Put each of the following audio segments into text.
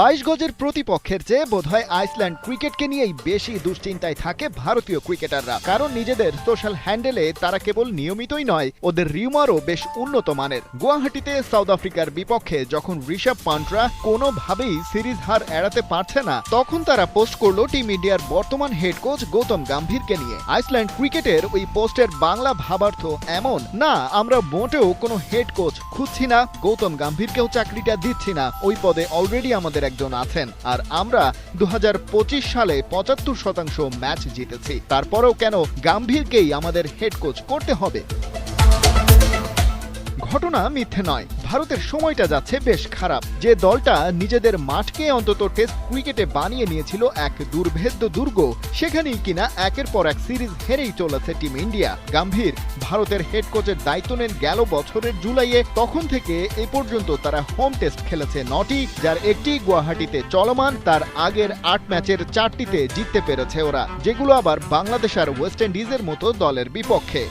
বাইশ গজের প্রতিপক্ষের চেয়ে বোধহয় আইসল্যান্ড ক্রিকেটকে নিয়েই বেশি দুশ্চিন্তায় থাকে ভারতীয় ক্রিকেটাররা। কারণ নিজেদের সোশ্যাল হ্যান্ডেলে তারা কেবল নিয়মিতই নয়, ওদের রিউমারও বেশ উন্নত মানের। গুয়াহাটিতে সাউথ আফ্রিকার বিপক্ষে যখন ঋষভ পান্টরা কোনোভাবেই সিরিজ হার এড়াতে পারছে না, তখন তারা পোস্ট করল টিম ইন্ডিয়ার বর্তমান হেড কোচ গৌতম গাম্ভীরকে নিয়ে। আইসল্যান্ড ক্রিকেটের ওই পোস্টের বাংলা ভাবার্থ এমন, না, আমরা মোটেও কোনো হেড কোচ খুঁজছি না, গৌতম গাম্ভীরকেও চাকরিটা দিচ্ছি না, ওই পদে অলরেডি আমাদের একজন আছেন, আর আমরা দু হাজার পঁচিশ সালে পঁচাত্তর শতাংশ ম্যাচ জিতেছি। তারপরেও কেন গাম্ভীরকেই আমাদের হেড কোচ করতে হবে? ঘটনা মিথ্যে নয়। ভারতের সময়টা যাচ্ছে বেশ খারাপ। যে দলটা নিজেদের মাঠকে অন্তত টেস্ট ক্রিকেটে বানিয়ে নিয়েছিল এক দুর্ভেদ্য দুর্গ, সেখানেই কিনা একের পর এক সিরিজ হেরেই চলেছে টিম ইন্ডিয়া। গাম্ভীর, ভারতের হেড কোচের দায়িত্ব নেন গেল বছরের জুলাইয়ে। তখন থেকে এ পর্যন্ত তারা হোম টেস্ট খেলেছে নটি, যার একটি গুয়াহাটিতে চলমান, তার আগের আট ম্যাচের চারটিতে জিততে পেরেছে ওরা, যেগুলো আবার বাংলাদেশ আর ওয়েস্ট ইন্ডিজের মতো দলের বিপক্ষে।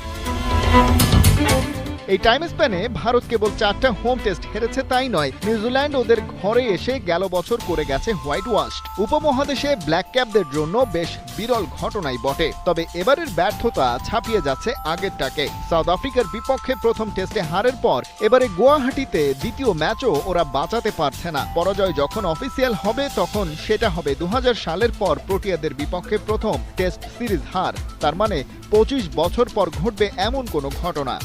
এই টাইম স্প্যানে ভারত কেবল চারটা হোম টেস্ট হেরেছে তাই নয়, নিউজিল্যান্ড ওদের ঘরে এসে গেল বছর করে গেছে হোয়াইট ওয়াস্ট উপমহাদেশে ব্ল্যাক ক্যাপদের জন্য বেশ বিরল ঘটনাই বটে, তবে এবারের ব্যর্থতা ছাপিয়ে যাচ্ছে আগেরটাকে। সাউথ আফ্রিকার বিপক্ষে প্রথম টেস্টে হারের পর, এবারে গুয়াহাটিতে দ্বিতীয় ম্যাচও ওরা বাঁচাতে পারছে না। পরাজয় যখন অফিসিয়াল হবে, তখন সেটা হবে দু হাজার সালের পর প্রোটিয়াদের বিপক্ষে প্রথম টেস্ট সিরিজ হার। তার মানে পঁচিশ বছর পর ঘটবে এমন কোনো ঘটনা।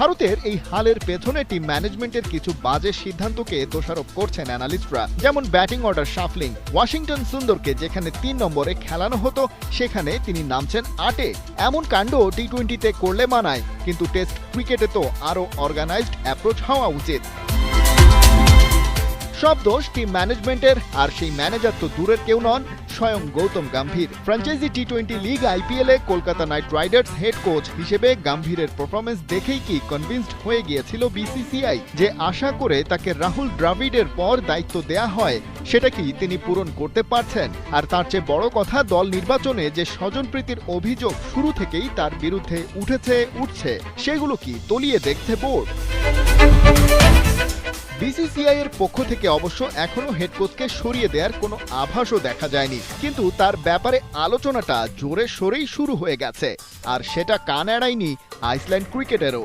ভারতের এই হালের পেছনে টিম ম্যানেজমেন্টের কিছু বাজে সিদ্ধান্তকে দোষারোপ করছেন অ্যানালিস্টরা যেমন ব্যাটিং অর্ডার শাফলিং ওয়াশিংটন সুন্দরকে যেখানে তিন নম্বরে খেলানো হতো, সেখানে তিনি নামছেন আটে। এমন কাণ্ড টি টোয়েন্টিতে করলে মানায়। কিন্তু টেস্ট ক্রিকেটে তো আরও অর্গানাইজড অ্যাপ্রোচ হওয়া উচিত। সব দোষ টিম ম্যানেজমেন্টের, আর সেই ম্যানেজার তো দূরের কেউ নন, স্বয়ং Gautam Gambhir. Franchise T twenty league IPL এ Kolkata Knight Riders head coach হিসেবে গাম্ভীরের পারফরমেন্স দেখেই কি কনভিন্সড হয়ে গিয়েছিল বিসিসিআই যে আশা করে তাকে রাহুল দ্রাবিডের পর দায়িত্ব দেয়া হয়, সেটা কি তিনি পূরণ করতে পারছেন? আর তার চেয়ে বড় কথা, দল নির্বাচনে যে স্বজনপ্রীতির অভিযোগ শুরু থেকেই তার বিরুদ্ধে উঠেছে, উঠছে, সেগুলো কি তলিয়ে দেখছে বোর্ড? বিসিসিআই এর পক্ষ থেকে অবশ্য এখনও হেড কোচকে সরিয়ে দেওয়ার কোনো আভাসও দেখা যায়নি। কিন্তু তার ব্যাপারে আলোচনাটা জোরে সোরেই শুরু হয়ে গেছে। আর সেটা কান এড়ায়নি আইসল্যান্ড ক্রিকেটেরও।